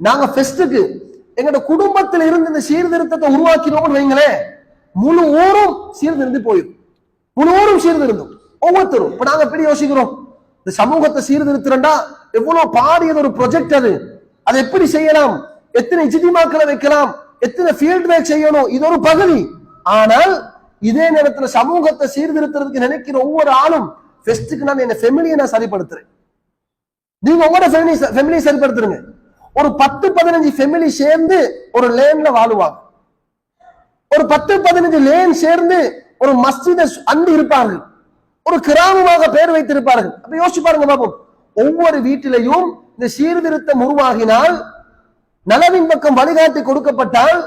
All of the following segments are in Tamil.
நாங்க ஃபெஸ்டுக்கு எங்களோட குடும்பத்துல இருந்து இந்த சீர்திருத்தத்தை உருவாக்கினோம்னு வைங்களேன் முழு ஊரும் சீர்திருந்து போயிடும் முழு ஊரும் சீர்திருந்தும். ஒவ்வொருத்தரும். இப்ப நாங்க எப்படி யோசிக்கிறோம்? இந்த சமூகத்தை சீர்திருத்துறா எவ்வளவு பாடியது ஒரு ப்ரொஜெக்ட் அது. அதை எப்படி செய்யலாம்? எத்தனை இஜிதிமாக்களை வைக்கலாம்? எத்தனை ஃபீல்ட் ஒர்க் செய்யணும்? இது ஒரு பகுதி. ஆனால் இதே நேரத்துல சமூகத்தை சீர்திருத்துறதுக்கு நினைக்கிற ஒவ்வொரு ஆளும் ஃபெஸ்ட்டுக்கு நான் என்ன ஃபெமிலியை நான் சரிப்படுத்துறேன். நீங்க உங்களோட ஃபெமிலி ஃபெமிலியை சரிப்படுத்துருங்க. ஒரு பத்து பதினஞ்சு ஃபெமிலி சேர்ந்து ஒரு லேன்ல வாழுவாங்க. ஒரு பத்து பதினஞ்சு லேன் சேர்ந்து ஒரு மஸ்ஜித அண்டு இருப்பார்கள். ஒரு கிராமமாக பெயர் வைத்திருப்பார்கள். அப்ப யோசிச்சு பாருங்க பாப்போம் ஒவ்வொரு வீட்டிலையும் இந்த சீர்திருத்தம் உருவாகினால் நலவின் பக்கம் வழிகாட்டி கொடுக்கப்பட்டால்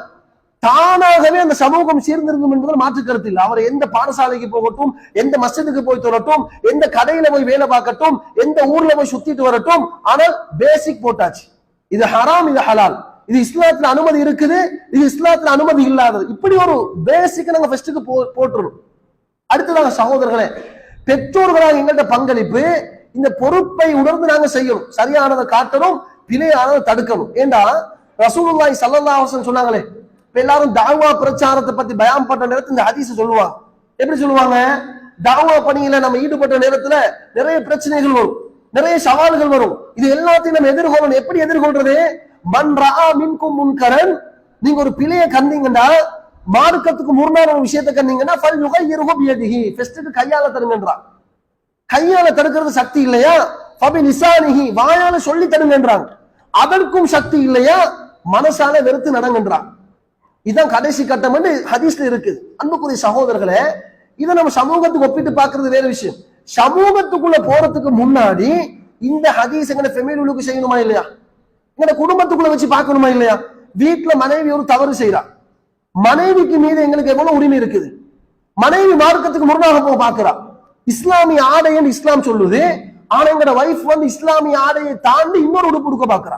தானாகவே அந்த சமூகம் சீர்ந்திருக்கும் என்பதில் மாற்று கருத்து இல்லை. அவர் எந்த பாடசாலைக்கு போகட்டும் எந்த மஸ்ஜிதுக்கு போய் தொடரட்டும் எந்த கடையில போய் வேலை பார்க்கட்டும் எந்த ஊர்ல போய் சுத்திட்டு வரட்டும் ஆனால் பேசிக் போட்டாச்சு. இது ஹராம் இது ஹலால் இது இஸ்லாத்துல அனுமதி இருக்குது இது இஸ்லாத்துல அனுமதி இல்லாதது. இப்படி ஒரு பேசிக் நாங்க ஃபர்ஸ்டுக்கு போ போட்டுரும் அடுத்ததாக சகோதரர்களே பெற்றோர்களாக எங்கள்கிட்ட பங்களிப்பு இந்த பொறுப்பை உணர்ந்து நாங்க செய்யணும். சரியானதை காட்டணும் பிழையானதை தடுக்கணும். ஏண்டா? ரசூலுல்லாய் ஸல்லல்லாஹு அலைஹி சொன்னாங்களே இப்ப எல்லாரும் தாவா பிரச்சாரத்தை பத்தி பயம் பண்ற நேரத்துல இந்த ஹதீஸ் சொல்லுவாங்க. எப்படி சொல்லுவாங்க? தாவா பணியில நம்ம ஈடுபட்ட நேரத்துல நிறைய பிரச்சனைகள் வரும். நிறைய சவால்கள் வரும். இது எல்லாத்தையும் நம்ம எதிர்கொள்ளணும். எப்படி எதிர்கொள்றது? மன் ரஆ மின்கும் முன்கரன். நீங்க ஒரு பிழையை கந்தீங்கன்னா மார்க்கத்துக்கு முரணான ஒரு விஷயத்தை கண்டீங்கன்னா ஃபல் யுகையிருஹு பியதிஹி. ஃபெஸ்ட்டுக்கு கையால தருங்கன்றான் கையால தடுக்கிறது சக்தி இல்லையா? ஃபபி நிசானிகி வாயால சொல்லி தருங்கன்றாங்க அதற்கும் சக்தி இல்லையா? மனசால வெறுத்து நடங்கன்றான். இதான் கடைசி கட்டம் வந்து ஹதீஸ்ல இருக்கு அன்புக்குரிய சகோதரர்களே இதை நம்ம சமூகத்துக்கு ஒப்பிட்டு பாக்குறது வேற விஷயம். சமூகத்துக்குள்ள போறதுக்கு முன்னாடி இந்த ஹதீஸ் எங்கட ஃபெமிலிகளுக்கு செய்யணுமா இல்லையா? எங்கட குடும்பத்துக்குள்ள வச்சு பார்க்கணுமா இல்லையா? வீட்டுல மனைவி ஒரு தவறு செய்யறா மனைவிக்கு மீது எங்களுக்கு எவ்வளவு உரிமை இருக்குது? மனைவி மார்க்கத்துக்கு முரணாக போக பாக்குறா இஸ்லாமிய ஆடைன்னு இஸ்லாம் சொல்லுது. ஆனா எங்கட வைஃப் வந்து இஸ்லாமிய ஆடையை தாண்டி இன்னொரு உடுப்பு கொடுக்க பாக்குறா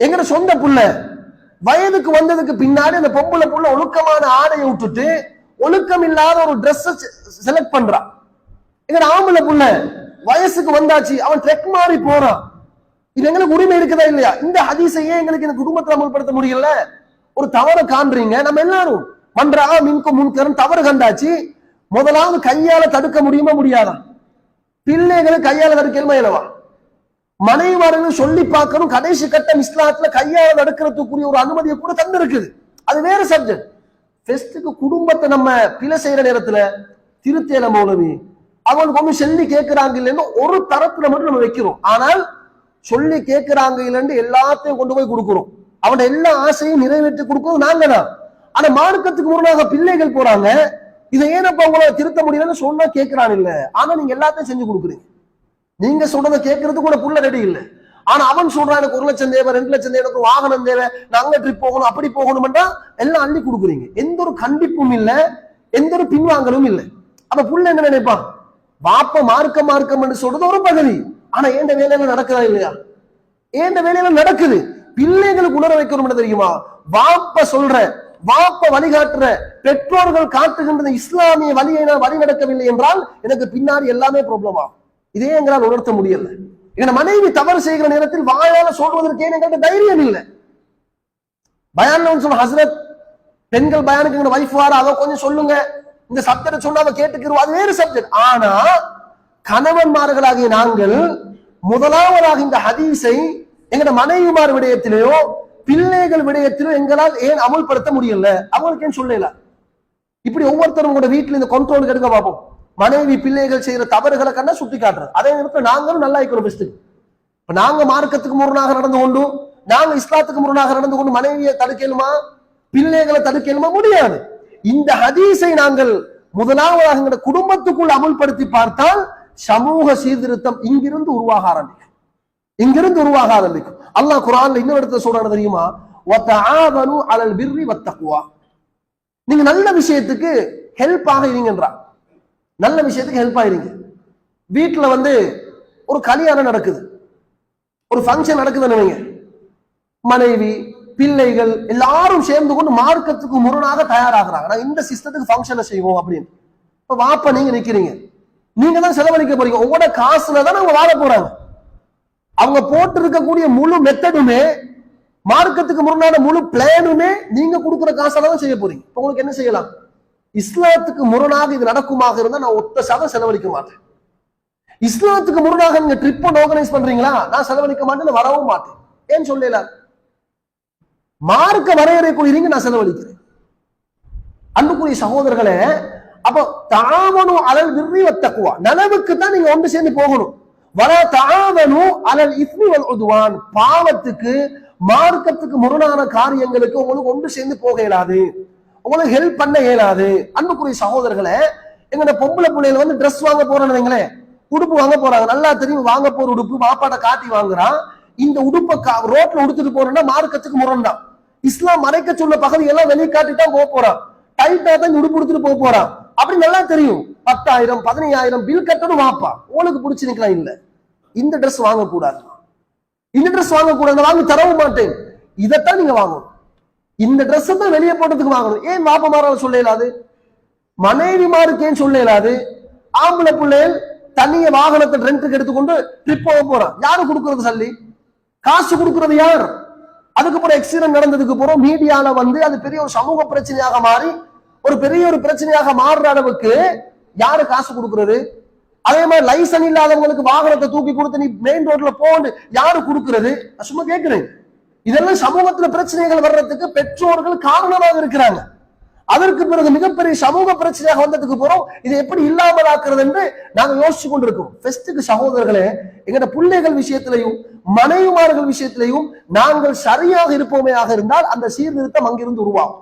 எங்கட சொந்த புள்ள வயதுக்கு வந்ததுக்கு பின்னாடி அந்த பொம்பளை புள்ள ஒழுக்கமான ஆடையை விட்டுட்டு ஒழுக்கம் இல்லாத ஒரு ட்ரெஸ் செலக்ட் பண்றான் எங்க ஆம்பளை புள்ள. வயசுக்கு வந்தாச்சு அவன் ட்ரெக் மாறி போறான். இது எங்களுக்கு உரிமை இருக்குதா இல்லையா? இந்த ஹதீசையே எங்களுக்கு இந்த குடும்பத்தில் அமல்படுத்த முடியல? ஒரு தவறை காண்றீங்க. நம்ம எல்லாரும். மன்றா மின்கும் முன்கரும் தவறு கண்டாச்சு. முதலாவது கையால தடுக்க முடியுமா முடியாதா? பிள்ளைகளை கையால தடுக்கணுமா இல்லவா? மனைவார்கள் சொல்லி பார்க்கணும். கடைசி கட்டம் இஸ்லாத்துல கையால தடுக்கிறதுக்குரிய ஒரு அனுமதியை கூட தந்திருக்குது. அது வேற சப்ஜெக்ட் ஃபெஸ்ட்டுக்கு குடும்பத்தை நம்ம பிழை செய்யற நேரத்துல திருத்தேல மௌலவி அவங்களுக்கு ஒண்ணு சொல்லி கேட்கிறாங்க இல்லைன்னு ஒரு தரத்துல மட்டும் நம்ம வைக்கிறோம். ஆனால் சொல்லி கேட்கிறாங்க இல்லைன்னு எல்லாத்தையும் கொண்டு போய் கொடுக்கிறோம். அவனோட எல்லா ஆசையும் நிறைவேற்றி கொடுக்கிறது நாங்க தான் ஆனா மார்க்கத்துக்கு முரணாக பிள்ளைகள் போறாங்க. இதை ஏனப்ப உங்களை திருத்த முடியலன்னு சொன்னா கேட்கிறான் இல்ல. ஆனா நீங்க எல்லாத்தையும் செஞ்சு கொடுக்குறீங்க. நீங்க சொல்றதை கேட்கறது கூட புள்ள ரெடி இல்ல. ஆனா அவன் சொல்றான் எனக்கு ஒரு லட்சம் தேவை ரெண்டு லட்சம் தேவை எனக்கு ஒரு வாகனம் தேவை நாங்க ட்ரிப் போகணும் அப்படி போகணும்ன்றா எல்லாம் அள்ளி கொடுக்குறீங்க. எந்த ஒரு கண்டிப்பும் இல்ல எந்த ஒரு பின்வாங்கலும் இல்லை. அப்ப புள்ள என்ன நினைப்பான்? வாப்ப மார்க்க மார்க்கம் சொல்றது ஒரு பகுதி. ஆனா ஏண்ட வேலையில நடக்குதா இல்லையா? ஏண்ட வேலையில நடக்குது? பிள்ளைங்களுக்கு உணர வைக்கணும் தெரியுமா? வாப்ப சொல்ற வாப்ப வழிகாட்டுற பெற்றோர்கள் காட்டுகின்ற இஸ்லாமிய வழியை நான் வழி நடக்கவில்லை என்றால் எனக்கு பின்னாடி எல்லாமே ப்ராப்ளமா இதே எங்களால் உணர்த்த முடியல. எங்க மனைவி தவறு செய்கிற நேரத்தில் வாயால சொல்வதற்கு ஏன் எங்களுக்கு தைரியம் இல்லை? பயான் சொன்ன ஹசரத் பெண்கள் பயானுக்கு எங்க வைஃப் வார அதை கொஞ்சம் சொல்லுங்க. இந்த சப்ஜெக்ட் சொன்னா அவ கேட்டுக்கிறோம். அது வேறு சப்ஜெக்ட். ஆனா கணவன்மார்களாகிய நாங்கள் முதலாவதாக இந்த ஹதீஸை எங்கட மனைவிமார் விடயத்திலேயோ பிள்ளைகள் விடயத்திலோ எங்களால் ஏன் அமல்படுத்த முடியல? அவங்களுக்கு ஏன் சொல்லல? இப்படி ஒவ்வொருத்தரும் கூட வீட்டுல இந்த கண்ட்ரோல் எடுக்க பார்ப்போம். மனைவி பிள்ளைகள் செய்யற தவறுகளை கண்ணா சுட்டி காட்டுறது. அதே நேரத்தில் நாங்களும் நல்லா இருக்கணும் பெஸ்ட் இப்ப நாங்க மார்க்கத்துக்கு முரணாக நடந்து கொண்டு நாங்க இஸ்லாத்துக்கு முரணாக நடந்து கொண்டு மனைவியை தடுக்கலுமா பிள்ளைகளை தடுக்கலுமா முடியாது. இந்த ஹதீஸை நாங்கள் முதலாவதாக எங்களுடைய குடும்பத்துக்குள் அமுல்படுத்தி பார்த்தால் சமூக சீர்திருத்தம் இங்கிருந்து உருவாக ஆரம்பிக்கும் இங்கிருந்து உருவாக ஆரம்பிக்கும் அல்லாஹ் குரான்ல இன்னொரு இடத்துல சொல்றான்னு தெரியுமா? வத்தஆவனு அலல் பிர்ரி வத்தகுவா. நீங்க நல்ல விஷயத்துக்கு ஹெல்ப் ஆகிறீங்கன்றா நல்ல விஷயத்துக்கு ஹெல்ப் ஆகிறீங்க வீட்டுல வந்து ஒரு கல்யாணம் நடக்குது. ஒரு ஃபங்க்ஷன் நடக்குதுன்னு மனைவி பிள்ளைகள் எல்லாரும் சேர்ந்து கொண்டு மார்க்கத்துக்கு முரணாக தயாராகிறாங்க. நான் இந்த சிஸ்டத்துக்கு ஃபங்க்ஷனை செய்வோம் அப்படின்னு. இப்போ வாப்ப நீங்க நிக்கிறீங்க. நீங்க தான் செலவழிக்க போறீங்க. உங்களோட காசுல தான் அவங்க வாழ போறாங்க. அவங்க போட்டு இருக்கக்கூடிய முழு மெத்தடுமே மார்க்கத்துக்கு முரணான முழு பிளானுமே நீங்க கொடுக்குற காசால தான் செய்ய போறீங்க. இப்போ உங்களுக்கு என்ன செய்யலாம்? இஸ்லாத்துக்கு முரணாக இது நடக்குமாக இருந்தா நான் ஒத்த சதம் செலவழிக்க மாட்டேன். இஸ்லாத்துக்கு முரணாக நீங்க ட்ரிப் ஆர்கனைஸ் பண்றீங்களா? நான் செலவழிக்க மாட்டேன் வரவும் மாட்டேன். ஏன் சொல்லலாம் மார்க்க வரையறைக்குள் இருங்க நான் செலவழிக்கிறேன். அன்புக்குரிய சகோதரர்களே அப்போ தாவனும் அலல் விரும்பி வத்தக்குவா நனவுக்கு தான் நீங்க ஒன்று சேர்ந்து போகணும். வர தாவனும் அலல் இஸ்மி வல் உதுவான். பாவத்துக்கு மார்க்கத்துக்கு முரணான காரியங்களுக்கு உங்களுக்கு ஒன்று சேர்ந்து போக இயலாது. உங்களுக்கு ஹெல்ப் பண்ண இயலாது. அன்புக்குரிய சகோதரர்களே எங்கட பொம்பளை பிள்ளைகள் வந்து ட்ரெஸ் வாங்க போறோம்னு வைங்களேன். உடுப்பு வாங்க போறாங்க. நல்லா தெரியும் வாங்க போற உடுப்பு. மாப்பாட்டை காட்டி வாங்குறான். இந்த உடுப்பை கா- ரோட்ல உடுத்துட்டு போறோம்னா மார்க்கத்துக்கு முரண் தான். இஸ்லாம் மறைக்க சொன்ன பகுதியெல்லாம் வெளியே காட்டிட்டு போக போறான். டைட்டா தான் உடுப்பு கொடுத்துட்டு போக போறான். அப்படி நல்லா தெரியும். பத்தாயிரம் பதினையாயிரம் பில் கட்டணும் வாப்பா. உங்களுக்கு பிடிச்சிருக்கலாம் இல்ல. இந்த ட்ரெஸ் வாங்கக்கூடாது. இந்த ட்ரெஸ் வாங்கக்கூடாது வாங்கி தரவும் மாட்டேன். இதைத்தான் நீங்க வாங்கணும். இந்த ட்ரெஸ் தான் வெளியே போட்டதுக்கு வாங்கணும். ஏன் மாப்பமாரால் சொல்ல இயலாது? மனைவிமாருக்கு ஏன் சொல்ல இயலாது? ஆம்பளை பிள்ளைகள் தனிய வாகனத்தை ரெண்டுக்கு எடுத்துக்கொண்டு ட்ரிப் போக போறான். யாரு கொடுக்கறது சல்லி? காசு கொடுக்கறது யார்? அதுக்கப்புறம் எக்ஸிடென்ட் நடந்ததுக்கு அப்புறம் மீடியால வந்து அது பெரிய ஒரு சமூக பிரச்சனையாக மாறி ஒரு பெரிய ஒரு பிரச்சனையாக மாறுற அளவுக்கு யாரு காசு கொடுக்கறது? அதே மாதிரி லைசன் இல்லாதவங்களுக்கு வாகனத்தை தூக்கி கொடுத்து நீ மெயின் ரோட்ல போன்னு யாரு கொடுக்கறது? சும்மா கேட்கிறேன். இதெல்லாம் சமூகத்துல பிரச்சனைகள் வர்றதுக்கு பெற்றோர்கள் காரணமாக இருக்கிறாங்க. அதற்கு பிறகு மிகப்பெரிய சமூக பிரச்சனையாக வந்ததுக்கு போறோம் இதை எப்படி இல்லாமல் ஆக்குறது என்று நாங்க யோசிச்சு கொண்டிருக்கோம் சகோதரர்களே எங்கட பிள்ளைகள் விஷயத்திலையும் மனைவிமார்கள் விஷயத்திலையும் நாங்கள் சரியாக இருப்போமே ஆக இருந்தால் அந்த சீர்திருத்தம் அங்கிருந்து உருவாகும்.